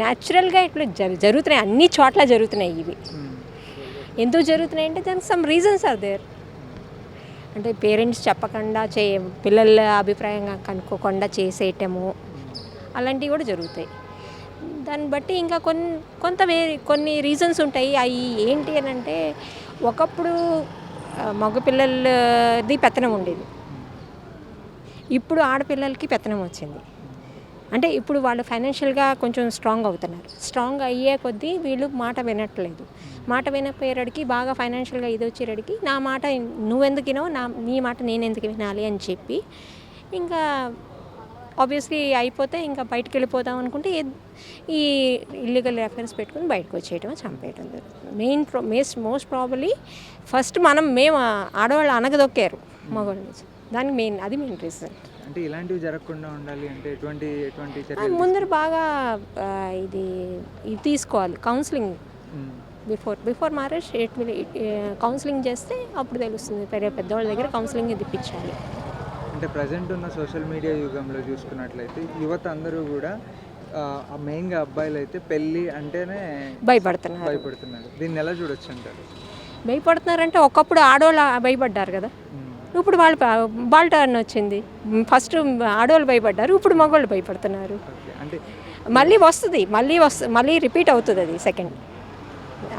న్యాచురల్గా ఇట్లా జరు- జరుగుతున్నాయి. అన్ని చోట్ల జరుగుతున్నాయి ఇవి. ఎందుకు జరుగుతున్నాయి అంటే దానికి సమ్ రీజన్స్ ఆర్ దేర్ అంటే పేరెంట్స్ చెప్పకుండా చే పిల్లల అభిప్రాయంగా కనుక్కోకుండా చేసేయటము అలాంటివి కూడా జరుగుతాయి. దాన్ని బట్టి ఇంకా కొన్ని కొంత వే కొన్ని రీజన్స్ ఉంటాయి. అవి ఏంటి అని అంటే ఒకప్పుడు మగపిల్లలది పెత్తనం ఉండేది. ఇప్పుడు ఆడపిల్లలకి పెత్తనం వచ్చింది. అంటే ఇప్పుడు వాళ్ళు ఫైనాన్షియల్గా కొంచెం స్ట్రాంగ్ అవుతున్నారు. స్ట్రాంగ్ అయ్యే కొద్దీ వీళ్ళు మాట వినట్లేదు. మాట వినపోయేడికి బాగా ఫైనాన్షియల్గా ఇది వచ్చేటికి నా మాట నువ్వెందుకు వినవు నా నీ మాట నేను ఎందుకు వినాలి అని చెప్పి ఇంకా ఆబ్వియస్లీ అయిపోతే ఇంకా బయటకు వెళ్ళిపోదాం అనుకుంటే ఈ ఇల్లీగల్ రెఫరెన్స్ పెట్టుకుని బయటకు వచ్చేయటం చంపేయటం జరుగుతుంది. మెయిన్ ప్రో మోస్ట్ మోస్ట్ ప్రాబలీ ఫస్ట్ మనం మేము ఆడవాళ్ళు అనగదొక్కారు మగవాళ్ళు దానికి మెయిన్ అది మెయిన్ రీజన్ అంటే ఇలాంటివి జరగకుండా ఉండాలి అంటే ఎటువంటి ఎటువంటి ముందర బాగా ఇది ఇది తీసుకోవాలి కౌన్సిలింగ్. బిఫోర్ బిఫోర్ మ్యారేజ్ ఎయిట్ కౌన్సిలింగ్ చేస్తే అప్పుడు తెలుస్తుంది. పెద్ద పెద్దవాళ్ళ దగ్గర కౌన్సిలింగ్ ఇప్పించాలి అంటే ప్రజెంట్ ఉన్న సోషల్ మీడియా యుగంలో చూసుకున్నట్లయితే యువత అందరూ కూడా మెయిన్గా అబ్బాయిలు అయితే పెళ్ళి అంటేనే భయపడుతున్నారు. భయపడుతున్నారు. దీన్ని ఎలా చూడొచ్చు అంటారు? భయపడుతున్నారంటే ఒకప్పుడు ఆడవాళ్ళు భయపడ్డారు కదా. ఇప్పుడు వాళ్ళు వాళ్ళ టర్న్ వచ్చింది. ఫస్ట్ ఆడవాళ్ళు భయపడ్డారు ఇప్పుడు మగవాళ్ళు భయపడుతున్నారు. మళ్ళీ వస్తుంది మళ్ళీ వస్తుంది మళ్ళీ రిపీట్ అవుతుంది అది సెకండ్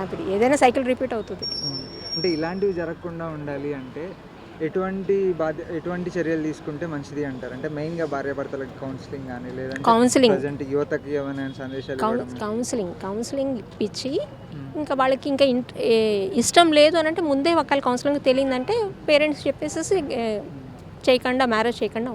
అప్పుడు ఏదైనా సైకిల్ రిపీట్ అవుతుంది. అంటే ఇలాంటివి జరగకుండా ఉండాలి అంటే ఎటువంటి బాధ్య ఎటువంటి చర్యలు తీసుకుంటే మంచిది అంటారు? అంటే మెయిన్గా భార్యాభర్తలకు కౌన్సిలింగ్ కానీ లేదంటే కౌన్సిలింగ్ ప్రజెంట్ యువతకి ఏమైనా సందేశాలు కౌన్సిలింగ్ కౌన్సిలింగ్ ఇప్పించి ఇంకా వాళ్ళకి ఇంకా ఇష్టం లేదు అని అంటే ముందే ఒకళ్ళ కౌన్సిలింగ్ తెలియదంటే పేరెంట్స్ చెప్పేసేసి చేయకుండా మ్యారేజ్ చేయకుండా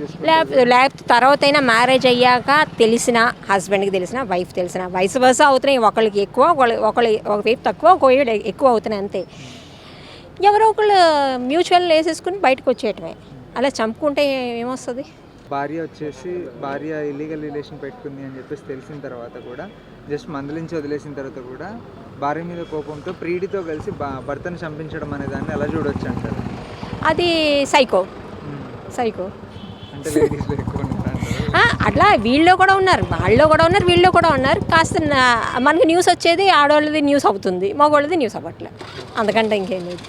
చూసుకుంటే లేకపోతే లేకపోతే తర్వాత అయినా మ్యారేజ్ అయ్యాక తెలిసిన హస్బెండ్కి తెలిసిన వైఫ్ తెలిసిన వయసు వరుస అవుతున్నాయి. ఒకళ్ళకి ఎక్కువ ఒకళ్ళు ఒకళ్ళు ఒక వైపు తక్కువ ఒక వైపు ఎక్కువ అవుతున్నాయి అంతే. ఎవరో ఒకళ్ళు మ్యూచువల్ వేసేసుకుని బయటకు వచ్చేయటమే. అలా చంపుకుంటే ఏమొస్తుంది? భార్య వచ్చేసి భార్య ఇల్లీగల్ రిలేషన్ పెట్టుకుంది అని చెప్పేసి తెలిసిన తర్వాత కూడా జస్ట్ మందలించి వదిలేసిన తర్వాత కూడా భార్య మీద కోపంతో ప్రీడితో కలిసి భర్తను చంపించడం అనే దాన్ని ఎలా చూడొచ్చు అంటారు. అది సైకో. సైకో. అంటే అట్లా వీళ్ళలో కూడా ఉన్నారు. వాళ్ళలో కూడా ఉన్నారు వీళ్ళలో కూడా ఉన్నారు. కాస్త మనకి న్యూస్ వచ్చేది ఆడవాళ్ళది న్యూస్ అవుతుంది మగవాళ్ళది న్యూస్ అవ్వట్లే. అందుకంటే ఇంకేం లేదు.